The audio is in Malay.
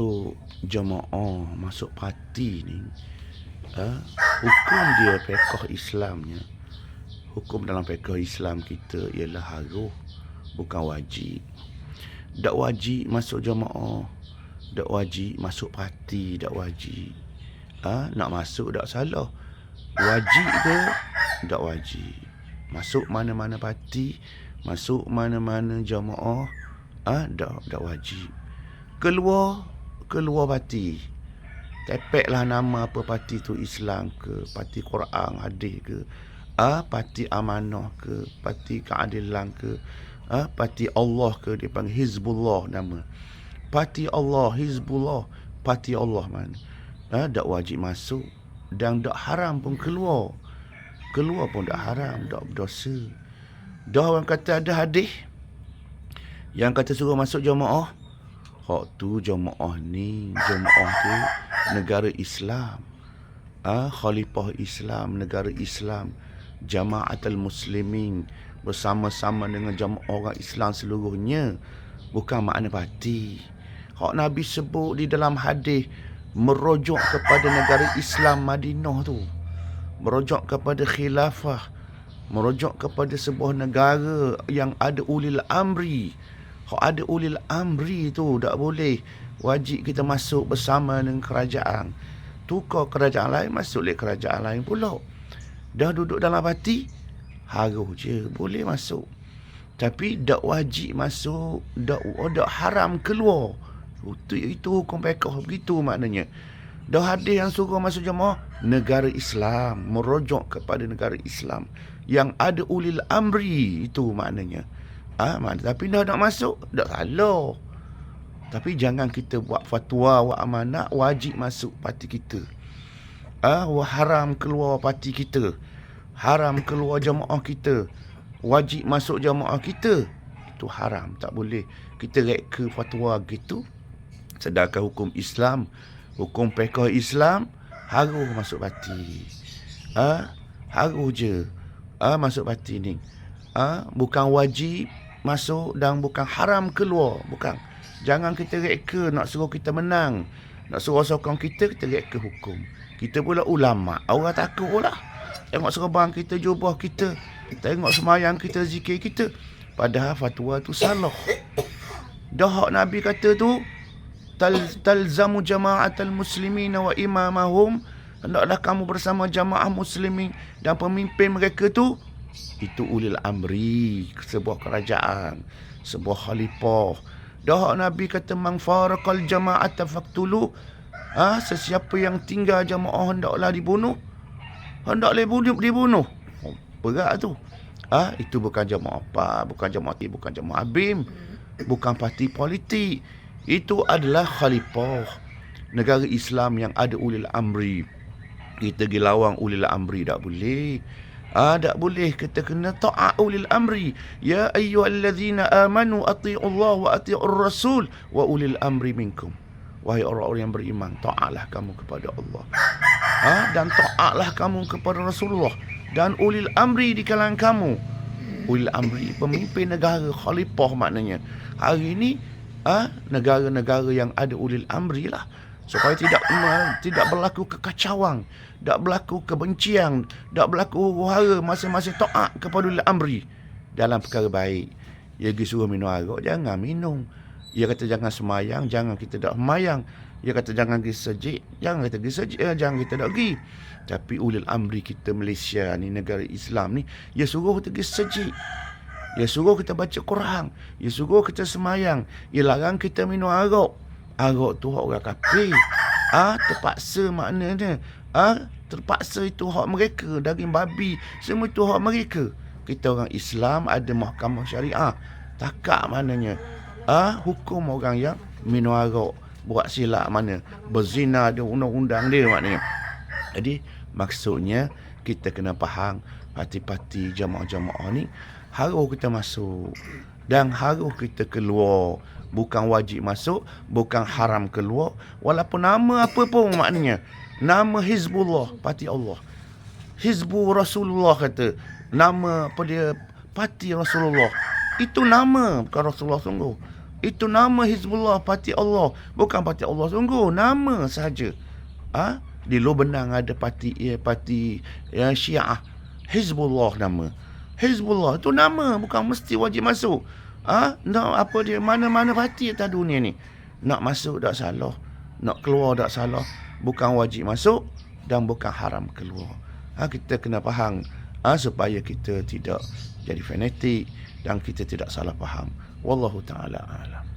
masuk jemaah masuk parti ni ha, hukum dia fiqh Islamnya hukum dalam fiqh Islam kita ialah harus bukan wajib. Tak wajib masuk jemaah tak wajib masuk parti tak wajib. Ha, nak masuk tak salah. Wajib ke? Tak wajib. Masuk mana-mana parti masuk mana-mana jemaah ah ha, tak tak wajib. Keluar keluar parti. Tepeklah nama apa parti tu Islam ke, parti Quran hadis ke, ah ha, parti amanah ke, parti keadilan ke, ah ha, parti Allah ke dipanggil Hizbullah nama. Parti Allah, Hizbullah, parti Allah mana. Ah ha, tak wajib masuk dan tak haram pun keluar. Keluar pun tak haram, tak berdosa. Dah orang kata ada hadis yang kata suruh masuk jemaah Hak tu jemaah ni, jemaah tu negara Islam. Ah, ha, khalifah Islam, negara Islam, jamaatul muslimin bersama-sama dengan jemaah orang Islam seluruhnya. Bukan makna parti. Hak Nabi sebut di dalam hadis merujuk kepada negara Islam Madinah tu. Merujuk kepada khilafah. Merujuk kepada sebuah negara yang ada ulil amri. Kalau ada ulil amri tu tak boleh wajib kita masuk bersama dengan kerajaan. Tukar kerajaan lain masuk le kerajaan lain pula. Dah duduk dalam parti harus je boleh masuk. Tapi tak wajib masuk, tak oh, tak haram keluar. Itu itu hukum fiqh begitu maknanya. Dah hadis yang suruh masuk jemaah negara Islam, merujuk kepada negara Islam yang ada ulil amri itu maknanya. Ha, tapi dah nak masuk, tak salah. Tapi jangan kita buat fatwa wa amanah wajib masuk parti kita. Ha, haram keluar parti kita. Haram keluar jemaah kita. Wajib masuk jemaah kita. Itu haram, tak boleh. Kita reka fatwa gitu. Sedangkan hukum Islam, hukum fiqh Islam harus masuk parti. Ah, ha, harus je. Ah, ha, masuk parti ni. Ah, ha, bukan wajib masuk dan bukan haram keluar bukan. Jangan kita reka nak suruh kita menang nak suruh sokong kita kita reka hukum. Kita pula ulama orang takut lah tengok serban kita jubah kita tengok semayang kita zikir kita. Padahal fatwa tu salah. Dah hak nabi kata tu tal talzamu jama'atal muslimin wa imamahum. Hendaklah kamu bersama jamaah muslimin dan pemimpin mereka tu itu ulil amri sebuah kerajaan sebuah khalifah. Dah nabi kata mang faraqal jama'at faqtulu. Ha, sesiapa yang tinggal jamaah hendaklah dibunuh hendaklah dibunuh dibunuh. Oh, berat tu. Ah ha, itu bukan jamaah apa bukan jamaah ti bukan jamaah abim bukan parti politik. Itu adalah khalifah negara Islam yang ada ulil amri. Kita pergi lawang ulil amri tak boleh Ah, tak boleh kita kena taat ulil amri. Ya ayyuhallazina amanu atii'u Allah wa atii'ur rasul wa ulil amri minkum. Wahai orang-orang yang beriman, taatlah kamu kepada Allah. Ha? dan taatlah kamu kepada Rasulullah dan ulil amri di kalangan kamu. Ulil amri pemimpin negara khalifah maknanya. Hari ini ha? negara-negara yang ada ulil amri lah supaya tidak tidak berlaku kekacauan, tidak berlaku kebencian, tidak berlaku huru-hara masing-masing taat kepada ulil amri dalam perkara baik. Ia pergi suruh minum arak, jangan minum. Ia kata jangan semayang, jangan kita tak semayang. Ia kata jangan pergi sejik, jangan kita pergi sejik, eh, jangan kita tak pergi. Tapi ulil amri kita Malaysia ni, negara Islam ni, ia suruh kita pergi sejik. Ia suruh kita baca Quran. Ia suruh kita semayang. Ia larang kita minum arak. Arak tu hak orang kafir. Ah, ha, terpaksa maknanya. Ah, ha, terpaksa itu hak mereka daging babi. Semua itu hak mereka. Kita orang Islam ada mahkamah syariah. Takak maknanya. Ah, ha, hukum orang yang minum arak buat silap mana berzina ada undang-undang dia maknanya. Jadi maksudnya kita kena faham parti-parti jamaah-jamaah ni harus kita masuk dan harus kita keluar bukan wajib masuk bukan haram keluar walaupun nama apa pun maknanya nama Hizbullah parti Allah Hizbu Rasulullah kata nama apa dia parti Rasulullah itu nama bukan Rasulullah sungguh Itu nama Hizbullah, parti Allah. Bukan parti Allah sungguh, nama saja. Ah, ha? Di luar benang ada parti ya, parti yang Syiah. Hizbullah nama. Hizbullah itu nama, bukan mesti wajib masuk. Ah, ha? nak apa dia mana-mana parti atas dunia ni. Nak masuk tak salah, nak keluar tak salah. Bukan wajib masuk dan bukan haram keluar. Ha, kita kena faham ha, supaya kita tidak jadi fanatik dan kita tidak salah faham. Wallahu taala alam.